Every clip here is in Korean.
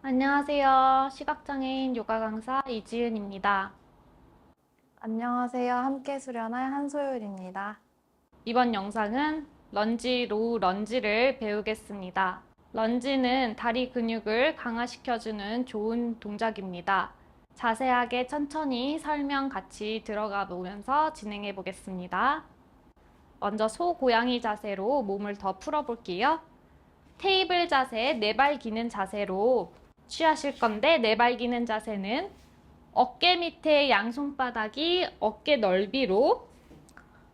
안녕하세요. 시각장애인 요가 강사 이지은입니다. 안녕하세요. 함께 수련할 한소율입니다. 이번 영상은 런지 로우 런지를 배우겠습니다. 런지는 다리 근육을 강화시켜주는 좋은 동작입니다. 자세하게 천천히 설명 같이 들어가 보면서 진행해 보겠습니다. 먼저 소고양이 자세로 몸을 더 풀어 볼게요. 테이블 자세, 네발 기는 자세로 취하실 건데 네발 기는 자세는 어깨 밑에 양손바닥이 어깨 넓이로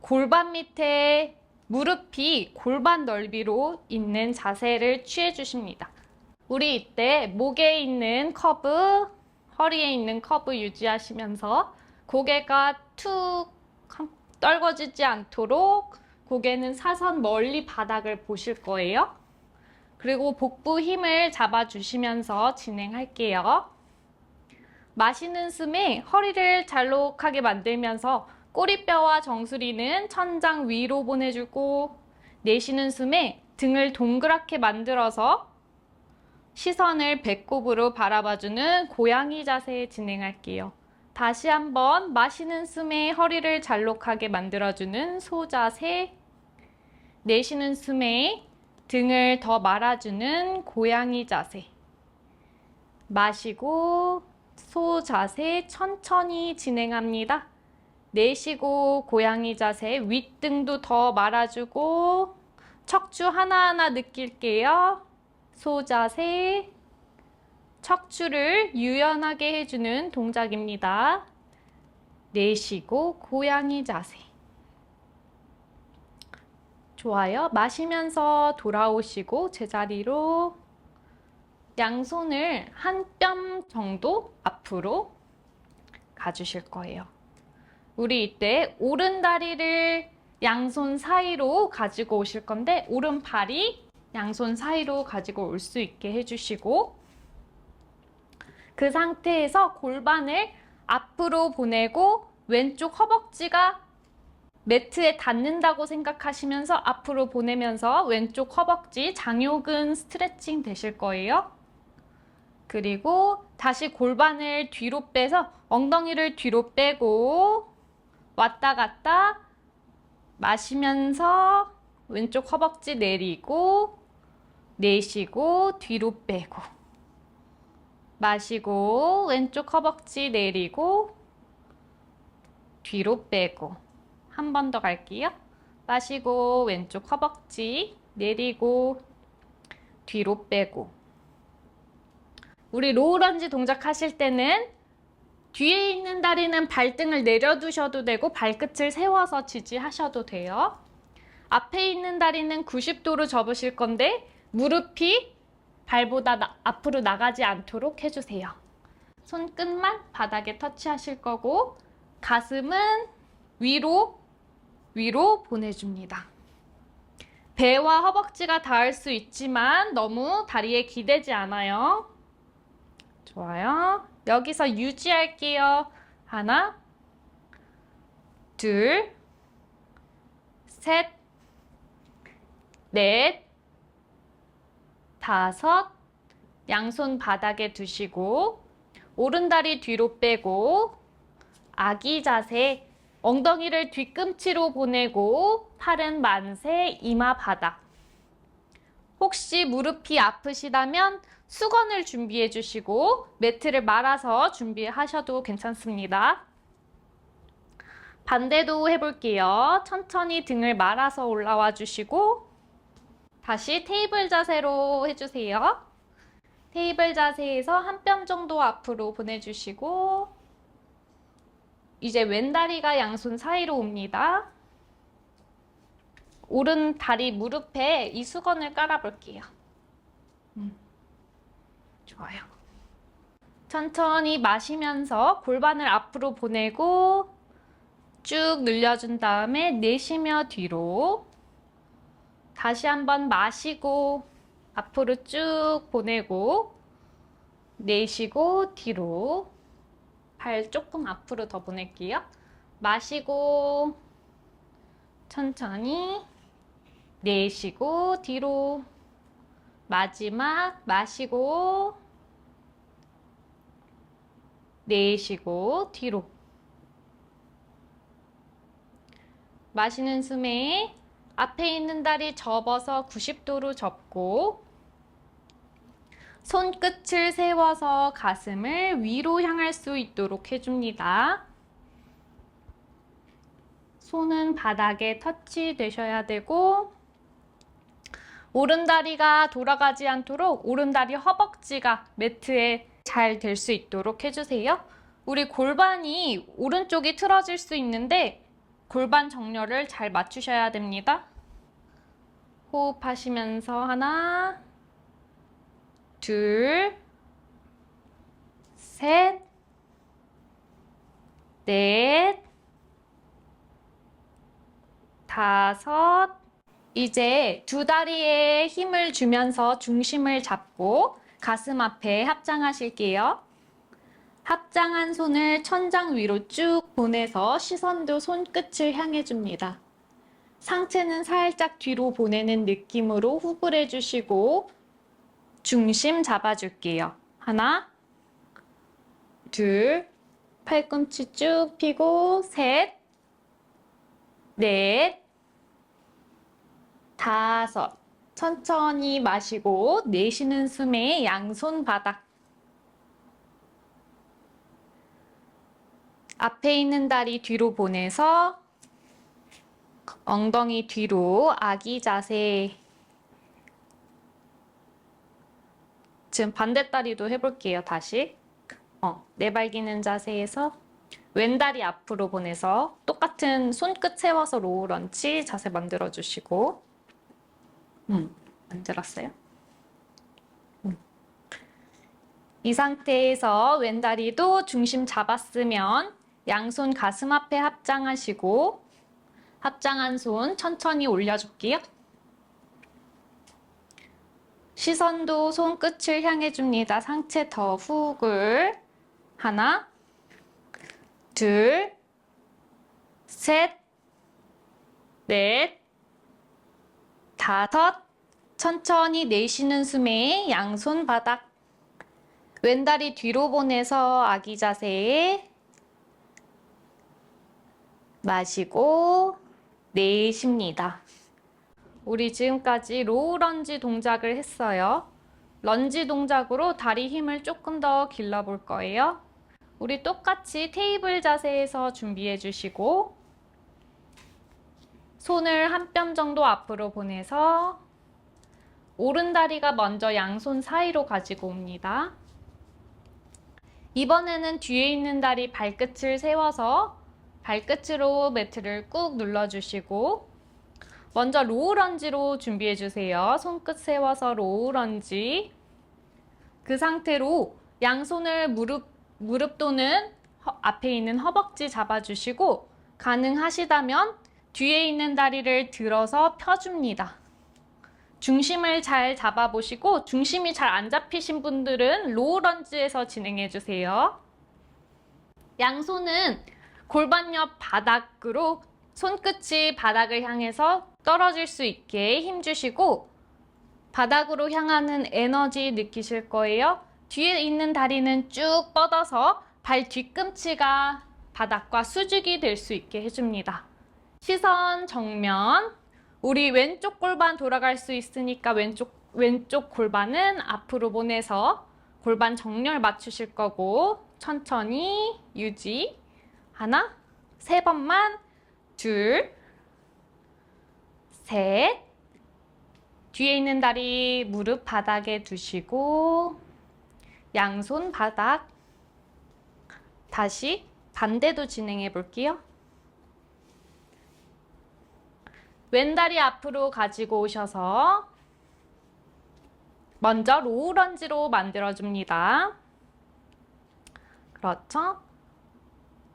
골반 밑에 무릎이 골반 넓이로 있는 자세를 취해 주십니다. 우리 이때 목에 있는 커브, 허리에 있는 커브 유지하시면서 고개가 툭 떨궈지지 않도록 고개는 사선 멀리 바닥을 보실 거예요. 그리고 복부 힘을 잡아주시면서 진행할게요. 마시는 숨에 허리를 잘록하게 만들면서 꼬리뼈와 정수리는 천장 위로 보내주고 내쉬는 숨에 등을 동그랗게 만들어서 시선을 배꼽으로 바라봐주는 고양이 자세 진행할게요. 다시 한번 마시는 숨에 허리를 잘록하게 만들어주는 소자세 내쉬는 숨에 등을 더 말아주는 고양이 자세 마시고 소 자세 천천히 진행합니다. 내쉬고 고양이 자세 윗등도 더 말아주고 척추 하나하나 느낄게요. 소 자세 척추를 유연하게 해주는 동작입니다. 내쉬고 고양이 자세 좋아요. 마시면서 돌아오시고 제자리로 양손을 한 뼘 정도 앞으로 가주실 거예요. 우리 이때 오른 다리를 양손 사이로 가지고 오실 건데 오른팔이 양손 사이로 가지고 올 수 있게 해주시고 그 상태에서 골반을 앞으로 보내고 왼쪽 허벅지가 매트에 닿는다고 생각하시면서 앞으로 보내면서 왼쪽 허벅지 장요근 스트레칭 되실 거예요. 그리고 다시 골반을 뒤로 빼서 엉덩이를 뒤로 빼고 왔다 갔다 마시면서 왼쪽 허벅지 내리고 내쉬고 뒤로 빼고 마시고 왼쪽 허벅지 내리고 뒤로 빼고 한 번 더 갈게요. 마시고 왼쪽 허벅지 내리고 뒤로 빼고 우리 로우런지 동작 하실 때는 뒤에 있는 다리는 발등을 내려두셔도 되고 발끝을 세워서 지지하셔도 돼요. 앞에 있는 다리는 90도로 접으실 건데 무릎이 발보다 나- 앞으로 나가지 않도록 해주세요. 손끝만 바닥에 터치하실 거고 가슴은 위로 위로 보내줍니다. 배와 허벅지가 닿을 수 있지만 너무 다리에 기대지 않아요. 좋아요. 여기서 유지할게요. 하나, 둘, 셋, 넷, 다섯, 양손 바닥에 두시고, 오른다리 뒤로 빼고, 아기 자세, 엉덩이를 뒤꿈치로 보내고, 팔은 만세, 이마 바닥. 혹시 무릎이 아프시다면 수건을 준비해 주시고 매트를 말아서 준비하셔도 괜찮습니다. 반대도 해볼게요. 천천히 등을 말아서 올라와 주시고 다시 테이블 자세로 해주세요. 테이블 자세에서 한 뼘 정도 앞으로 보내주시고 이제 왼다리가 양손 사이로 옵니다. 오른 다리 무릎에 이 수건을 깔아볼게요. 음, 좋아요. 천천히 마시면서 골반을 앞으로 보내고 쭉 늘려준 다음에 내쉬며 뒤로 다시 한번 마시고 앞으로 쭉 보내고 내쉬고 뒤로. 발 조금 앞으로 더 보낼게요. 마시고 천천히 내쉬고 뒤로. 마지막 마시고 내쉬고 뒤로. 마시는 숨에 앞에 있는 다리 접어서 90도로 접고 손끝을 세워서 가슴을 위로 향할 수 있도록 해줍니다. 손은 바닥에 터치 되셔야 되고 오른다리가 돌아가지 않도록 오른다리 허벅지가 매트에 잘 될 수 있도록 해주세요. 우리 골반이 오른쪽이 틀어질 수 있는데 골반 정렬을 잘 맞추셔야 됩니다. 호흡하시면서 하나, 둘, 셋, 넷, 다섯. 이제 두 다리에 힘을 주면서 중심을 잡고 가슴 앞에 합장하실게요. 합장한 손을 천장 위로 쭉 보내서 시선도 손끝을 향해 줍니다. 상체는 살짝 뒤로 보내는 느낌으로 훅을 해주시고 중심 잡아줄게요. 하나, 둘, 팔꿈치 쭉 펴고 셋, 넷, 다섯. 천천히 마시고 내쉬는 숨에 양손 바닥. 앞에 있는 다리 뒤로 보내서 엉덩이 뒤로 아기 자세. 지금 반대 다리도 해볼게요, 다시. 어, 내발기는 자세에서 왼다리 앞으로 보내서 똑같은 손끝 세워서 로우 런치 자세 만들어 주시고 음, 만들었어요. 음. 이 상태에서 왼다리도 중심 잡았으면 양손 가슴 앞에 합장하시고 합장한 손 천천히 올려줄게요. 시선도 손끝을 향해 줍니다. 상체 더 훅을 하나, 둘, 셋, 넷, 다섯. 천천히 내쉬는 숨에 양손 바닥. 왼다리 뒤로 보내서 아기 자세에 마시고 내쉽니다. 우리 지금까지 로우 런지 동작을 했어요. 런지 동작으로 다리 힘을 조금 더 길러 볼 거예요. 우리 똑같이 테이블 자세에서 준비해 주시고 손을 한 뼘 정도 앞으로 보내서 오른 다리가 먼저 양손 사이로 가지고 옵니다. 이번에는 뒤에 있는 다리 발끝을 세워서 발끝으로 매트를 꾹 눌러주시고 먼저 로우 런지로 준비해 주세요. 손끝 세워서 로우 런지. 그 상태로 양손을 무릎 무릎 또는 허- 앞에 있는 허벅지 잡아주시고 가능하시다면 뒤에 있는 다리를 들어서 펴줍니다. 중심을 잘 잡아보시고 중심이 잘 안 잡히신 분들은 로우 런지에서 진행해 주세요. 양손은 골반 옆 바닥으로 손끝이 바닥을 향해서 떨어질 수 있게 힘주시고 바닥으로 향하는 에너지 느끼실 거예요. 뒤에 있는 다리는 쭉 뻗어서 발 뒤꿈치가 바닥과 수직이 될 수 있게 해줍니다. 시선 정면. 우리 왼쪽 골반 돌아갈 수 있으니까 왼쪽, 왼쪽 골반은 앞으로 보내서 골반 정렬 맞추실 거고 천천히 유지. 하나, 세 번만, 둘, 셋. 뒤에 있는 다리 무릎 바닥에 두시고 양손 바닥. 다시 반대도 진행해 볼게요. 왼다리 앞으로 가지고 오셔서 먼저 로우 런지로 만들어 줍니다. 그렇죠?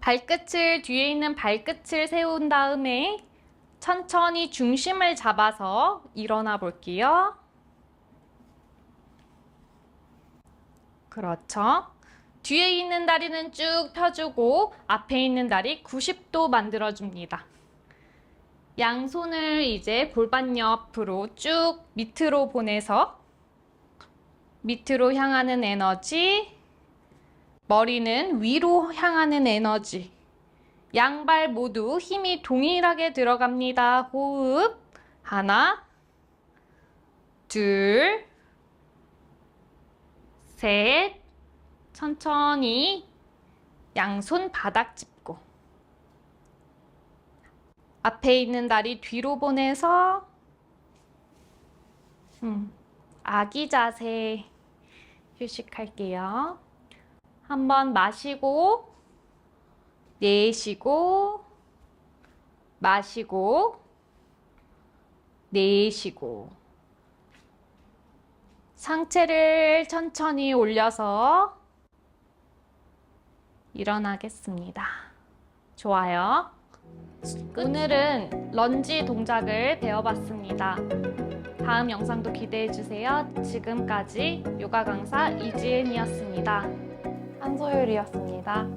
발끝을 뒤에 있는 발끝을 세운 다음에 천천히 중심을 잡아서 일어나 볼게요. 그렇죠. 뒤에 있는 다리는 쭉 펴주고 앞에 있는 다리 90도 만들어줍니다. 양손을 이제 골반 옆으로 쭉 밑으로 보내서 밑으로 향하는 에너지, 머리는 위로 향하는 에너지. 양발 모두 힘이 동일하게 들어갑니다. 호흡. 하나, 둘, 셋. 천천히 양손 바닥 짚고. 앞에 있는 다리 뒤로 보내서, 음, 아기 자세 휴식할게요. 한번 마시고, 내쉬고, 마시고, 내쉬고. 상체를 천천히 올려서 일어나겠습니다. 좋아요. 오늘은 런지 동작을 배워봤습니다. 다음 영상도 기대해주세요. 지금까지 요가 강사 이지은이었습니다. 한소율이었습니다.